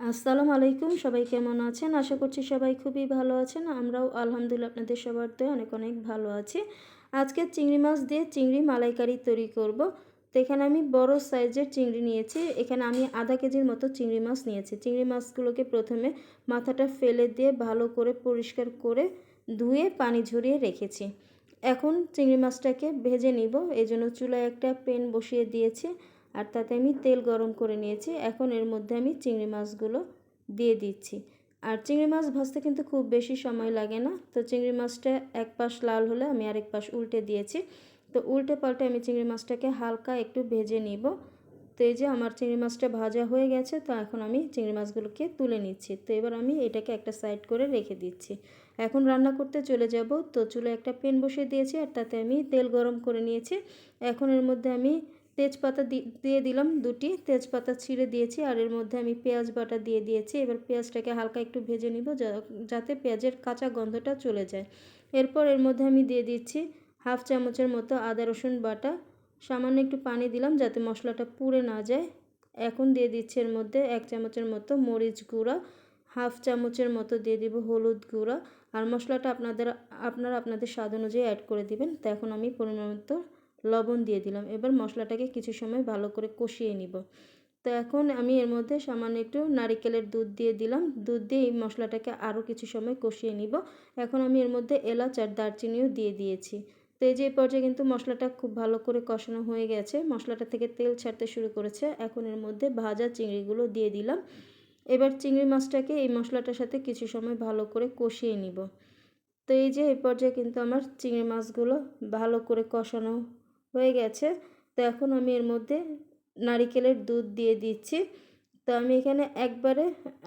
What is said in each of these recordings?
আসসালামু আলাইকুম, সবাই কেমন আছেন? আশা করছি সবাই খুবই ভালো আছেন। আমরাও আলহামদুলিল্লাহ আপনাদের সবার তো অনেক অনেক ভালো আছি। আজকে চিংড়ি মাছ দিয়ে চিংড়ি মালাইকারি তৈরি করব। তো এখানে আমি বড় সাইজের চিংড়ি নিয়েছি। এখানে আমি আধা কেজির মতো চিংড়ি মাছ নিয়েছি। চিংড়ি মাছগুলোকে প্রথমে মাথাটা ফেলে দিয়ে ভালো করে পরিষ্কার করে ধুয়ে পানি ঝরিয়ে রেখেছি। এখন চিংড়ি মাছটাকে ভেজে নিব। জন্য চুলায় একটা পেন বসিয়ে দিয়েছি। আর তাতে আমি তেল গরম করে নিয়েছি। এখন এর মধ্যে আমি চিংড়ি মাছগুলো দিয়ে দিচ্ছি। আর চিংড়ি মাছ ভাজতে কিন্তু খুব বেশি সময় লাগে না। তো চিংড়ি মাছটা এক পাশ লাল হলে আমি আরেক পাশ উল্টে দিয়েছি। তো উল্টে পাল্টে আমি চিংড়ি মাছটাকে হালকা একটু ভেজে নিব। তো এই যে আমার চিংড়ি মাছটা ভাজা হয়ে গেছে, তো এখন আমি চিংড়ি মাছগুলোকে তুলে নিচ্ছি। তো এবার আমি এটাকে একটা সাইড করে রেখে দিচ্ছি। এখন রান্না করতে চলে যাব। তো চুলে একটা পেন বসিয়ে দিয়েছি আর তাতে আমি তেল গরম করে নিয়েছি। এখন এর মধ্যে আমি তেজপাতা দিয়ে দিলাম দুটি। তেজপাতা ছিঁড়ে দিয়েছি আর এর মধ্যে আমি পেঁয়াজ বাটা দিয়ে দিয়েছি। এবার পেঁয়াজটাকে হালকা একটু ভেজে নিব যাতে পেঁয়াজের কাঁচা গন্ধটা চলে যায়। এরপর এর মধ্যে আমি দিয়ে দিচ্ছি হাফ চামচের মতো আদা রসুন বাটা। সামান্য একটু পানি দিলাম যাতে মশলাটা পুড়ে না যায়। এখন দিয়ে দিচ্ছি এর মধ্যে এক চামচের মতো মরিচ গুঁড়া। হাফ চামচের মতো দিয়ে দিব হলুদ গুঁড়া। আর মশলাটা আপনাদের, আপনারা আপনাদের স্বাদ অনুযায়ী অ্যাড করে দিবেন। তো এখন আমি পরিমাণ মতো লবণ দিয়ে দিলাম। এবার মশলাটাকে কিছু সময় ভালো করে কষিয়ে নিব। তো এখন আমি এর মধ্যে সামান্য একটু নারিকেলের দুধ দিয়ে দিলাম। দুধ দিয়ে এই মশলাটাকে আরও কিছু সময় কষিয়ে নিব। এখন আমি এর মধ্যে এলাচ আর দারচিনিও দিয়ে দিয়েছি। তো এই যে পর্যায়ে কিন্তু মশলাটা খুব ভালো করে কষানো হয়ে গেছে। মশলাটা থেকে তেল ছাড়তে শুরু করেছে। এখন এর মধ্যে ভাজা চিংড়িগুলো দিয়ে দিলাম। এবার চিংড়ি মাছটাকে এই মশলাটার সাথে কিছু সময় ভালো করে কষিয়ে নিব। তো এই যে এই পর্যায়ে কিন্তু আমার চিংড়ি মাছগুলো ভালো করে কষানো হয়ে গেছে। তো এখন আমি এর মধ্যে নারিকেলের দুধ দিয়ে দিচ্ছি। তো আমি এখানে একবারে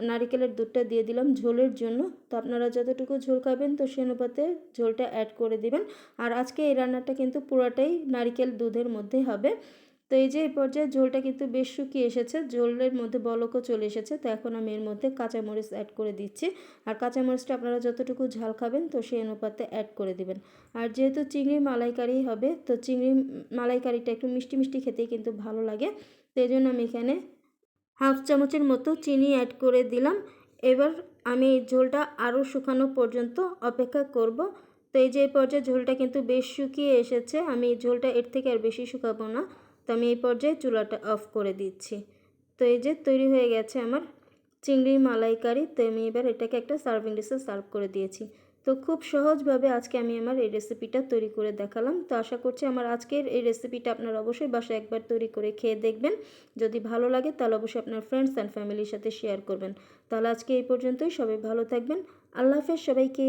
নারিকেলের দুধটা দিয়ে দিলাম ঝোলের জন্য। তো আপনারা যতটুকু ঝোল খাবেন তো সে অনুপাতে ঝোলটা অ্যাড করে দিবেন। আর আজকে এই রান্নাটা কিন্তু পুরোটাই নারিকেল দুধের মধ্যে হবে। তো এই যে এই পর্যায়ে ঝোলটা কিন্তু বেশ শুকিয়ে এসেছে। ঝোলের মধ্যে বলকও চলে এসেছে। তো এখন আমি এর মধ্যে কাঁচামরিচ অ্যাড করে দিচ্ছি। আর কাঁচামরিচটা আপনারা যতটুকু ঝাল খাবেন তো সেই অনুপাতে অ্যাড করে দিবেন। আর যেহেতু চিংড়ি মালাইকারি হবে, তো চিংড়ি মালাইকারিটা একটু মিষ্টি মিষ্টি খেতেই কিন্তু ভালো লাগে। তো এই জন্য আমি এখানে হাফ চামচের মতো চিনি অ্যাড করে দিলাম। এবার আমি ঝোলটা আরও শুকানো পর্যন্ত অপেক্ষা করব। তো এই যে পর্যায়ে ঝোলটা কিন্তু বেশ শুকিয়ে এসেছে। আমি ঝোলটা এর থেকে আর বেশি শুকাবো না। তো আমি এই পর্যায়ে চুলাটা অফ করে দিচ্ছি। তো এই যে তৈরি হয়ে গেছে আমার চিংড়ি মালাইকারি। তো আমি এবার এটাকে একটা সার্ভিং ডিশে সার্ভ করে দিয়েছি। তো খুব সহজভাবে আজকে আমি আমার এই রেসিপিটা তৈরি করে দেখালাম। তো আশা করছি আমার আজকের এই রেসিপিটা আপনারা অবশ্যই বাসায় একবার তৈরি করে খেয়ে দেখবেন। যদি ভালো লাগে তাহলে অবশ্যই আপনার ফ্রেন্ডস অ্যান্ড ফ্যামিলির সাথে শেয়ার করবেন। তাহলে আজকে এই পর্যন্তই। সবাই ভালো থাকবেন। আল্লাহ হাফেজ সবাইকে।